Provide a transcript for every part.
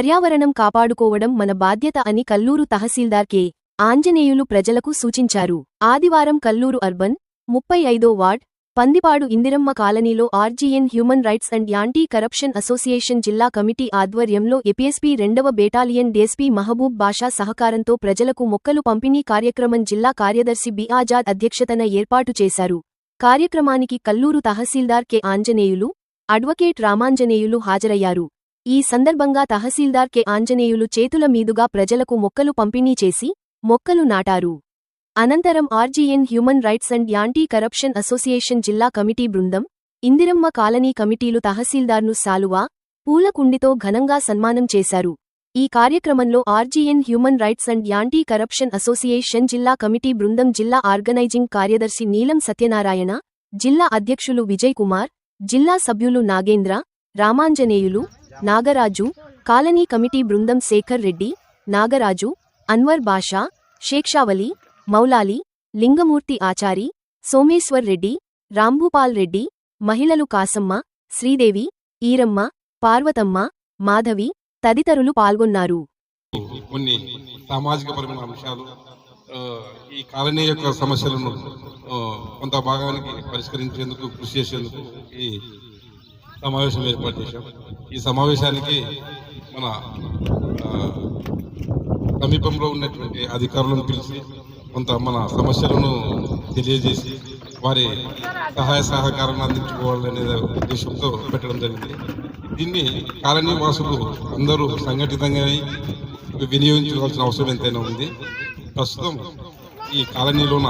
పర్యావరణం కాపాడుకోవడం మన బాధ్యత అని కల్లూరు తహసీల్దార్ కె. ఆంజనేయులు ప్రజలకు సూచించారు. ఆదివారం కల్లూరు అర్బన్ ముప్పై ఐదో వార్డ్ పందిపాడు ఇందిరమ్మ కాలనీలో RGN human rights and anti corruption association జిల్లా కమిటీ ఆధ్వర్యంలో ఎపిఎస్పీ రెండవ బేటాలియన్ డీఎస్పీ మహబూబ్ బాషా సహకారంతో ప్రజలకు మొక్కలు పంపిణీ కార్యక్రమం జిల్లా కార్యదర్శి బి ఆజాద్ అధ్యక్షతన ఏర్పాటు చేశారు. కార్యక్రమానికి కల్లూరు తహసీల్దార్ కె. ఆంజనేయులు అడ్వకేట్ రామాంజనేయులు హాజరయ్యారు. ఈ సందర్భంగా తహసీల్దార్ కె. ఆంజనేయులు చేతుల మీదుగా ప్రజలకు మొక్కలు పంపిణీ చేసి మొక్కలు నాటారు. అనంతరం RGN human rights and anti corruption association జిల్లా కమిటీ బృందం ఇందిరమ్మ కాలనీ కమిటీలు తహసీల్దార్ను సాలువా పూలకుండితో ఘనంగా సన్మానం చేశారు. ఈ కార్యక్రమంలో RGN human rights and anti corruption association జిల్లా కమిటీ బృందం జిల్లా ఆర్గనైజింగ్ కార్యదర్శి నీలం సత్యనారాయణ జిల్లా అధ్యక్షులు విజయ్ కుమార్ జిల్లా సభ్యులు నాగేంద్ర రామాంజనేయులు నాగరాజు కాలనీ కమిటీ బృందం శేఖర్ రెడ్డి నాగరాజు అన్వర్ బాషా షేక్షావలి మౌలాలి లింగమూర్తి ఆచారి సోమేశ్వర్ రెడ్డి రాంభూపాల్ రెడ్డి మహిళలు కాసమ్మ శ్రీదేవి ఈరమ్మ పార్వతమ్మ మాధవి తదితరులు పాల్గొన్నారు. కొన్ని సామాజిక పరమైన అంశాలు ఈ కాలనీ యొక్క సమస్యలను కొంత భాగానికి పరిష్కరించేందుకు కృషి చేసేందుకు ఈ సమావేశం ఏర్పాటు చేశాం. ఈ సమావేశానికి మన సమీపంలో ఉన్నటువంటి అధికారులను పిలిచి కొంత మన సమస్యలను తెలియజేసి వారి సహాయ సహకారాన్ని అందించుకోవాలనే ఉద్దేశంతో పెట్టడం జరిగింది. దీన్ని కాలనీ వాసులు అందరూ సంఘటితంగా వినియోగించుకోవాల్సిన అవసరం ఎంతైనా ఉంది. ప్రస్తుతం ఈ కాలనీలోన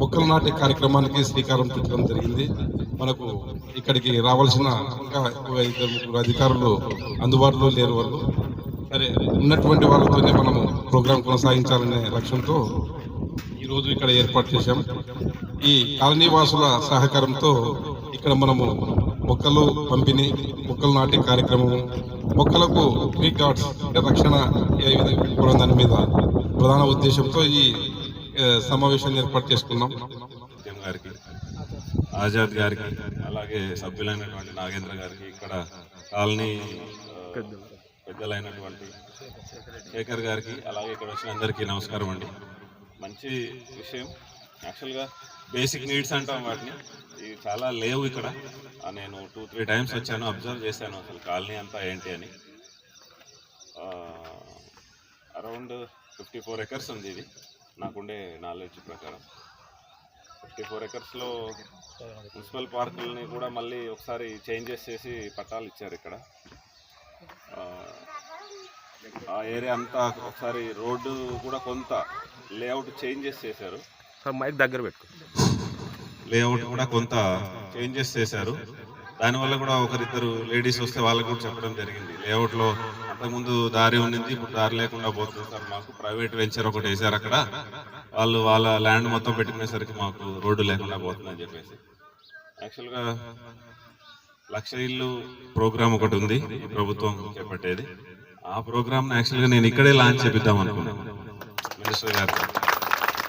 మొక్కలు నాటే కార్యక్రమానికి శ్రీకారం చుట్టడం జరిగింది. మనకు ఇక్కడికి రావాల్సిన ఇంకా ఇద్దరు ముగ్గురు అధికారులు అందుబాటులో లేరు వాళ్ళు. సరే ఉన్నటువంటి వాళ్ళతోనే మనము ప్రోగ్రాం కొనసాగించాలనే లక్ష్యంతో ఈరోజు ఇక్కడ ఏర్పాటు చేశాం. ఈ కాలనీ వాసుల సహకారంతో ఇక్కడ మనము మొక్కలు పంపిణీ మొక్కలు నాటే కార్యక్రమము మొక్కలకు ట్రీ గార్డ్స్ రక్షణ ఏ విధంగా దాని మీద ప్రధాన ఉద్దేశంతో ఈ సమావేశాన్ని ఏర్పాటు చేసుకున్నాం. ఆజాద్ గారికి అలాగే సభ్యులైనటువంటి నాగేంద్ర గారికి ఇక్కడ కాలనీ పెద్దలైనటువంటి శేఖర్ గారికి అలాగే ఇక్కడ వచ్చిన అందరికీ నమస్కారం అండి. మంచి విషయం. యాక్చువల్గా బేసిక్ నీడ్స్ అంటాం వాటిని. ఇవి చాలా లేవు ఇక్కడ. నేను టూ త్రీ టైమ్స్ వచ్చాను అబ్జర్వ్ చేశాను అసలు కాలనీ అంతా ఏంటి అని. అరౌండ్ ఫిఫ్టీ ఫోర్ ఎకర్స్ ఉంది ఇది. నాకుండే నాలెడ్జ్ ప్రకారం. ఫిఫ్టీ ఫోర్ ఎకర్స్లో మున్సిపల్ పార్కులని కూడా మళ్ళీ ఒకసారి చేంజెస్ చేసి పట్టాలు ఇచ్చారు ఇక్కడ. ఆ, ఆ ఏరియా అంతా ఒకసారి రోడ్డు కూడా కొంత లేఅవుట్ చేంజెస్ చేశారు. సార్ మైక్ దగ్గర పెట్టుకో. లేఅవుట్ కూడా కొంత చేంజెస్ చేశారు. దానివల్ల కూడా ఒకరిద్దరు లేడీస్ వస్తే వాళ్ళకు కూడా చెప్పడం జరిగింది. లేఅవుట్లో అంతకుముందు దారి ఉండింది ఇప్పుడు దారి లేకుండా పోతుంది సార్. మాకు ప్రైవేట్ వెంచర్ ఒకటి వేశారు అక్కడ. వాళ్ళు వాళ్ళ ల్యాండ్ మొత్తం పెట్టుకునేసరికి మాకు రోడ్డు లేకుండా పోతుందని చెప్పేసి. యాక్చువల్గా లక్ష ఇల్లు ప్రోగ్రామ్ ఒకటి ఉంది ప్రభుత్వం చేపట్టేది. ఆ ప్రోగ్రామ్ యాక్చువల్గా నేను ఇక్కడే లాంచ్ చేపిద్దాం అనుకున్నాను మినిస్టర్ గారితో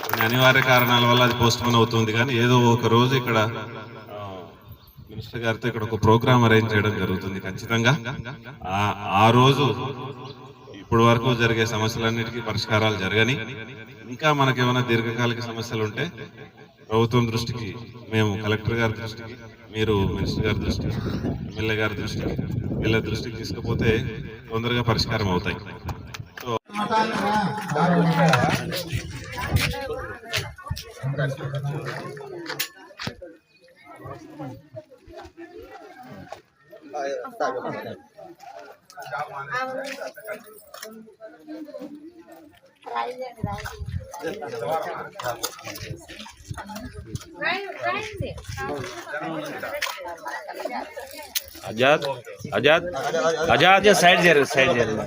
కొన్ని అనివార్య కారణాల వల్ల అది పోస్ట్ పోన్ అవుతుంది కానీ ఏదో ఒక రోజు ఇక్కడ మినిస్టర్ గారితో ఇక్కడ ఒక ప్రోగ్రామ్ అరేంజ్ చేయడం జరుగుతుంది ఖచ్చితంగా. ఆ ఆ రోజు ఇప్పటి వరకు జరిగే సమస్యలన్నిటికీ పరిష్కారాలు జరగని ఇంకా మనకు ఏమైనా దీర్ఘకాలిక సమస్యలు ఉంటే ప్రభుత్వం దృష్టికి మేము కలెక్టర్ గారి దృష్టికి మీరు మినిస్టర్ గారి దృష్టికి ఎమ్మెల్యే గారి దృష్టికి వీళ్ళ దృష్టికి తీసుకుపోతే తొందరగా పరిష్కారం అవుతాయి. సో ఆజాద్ ఆజాద్ ఆజాద్ సైడ్ జరుగు సైడ్ జరుగు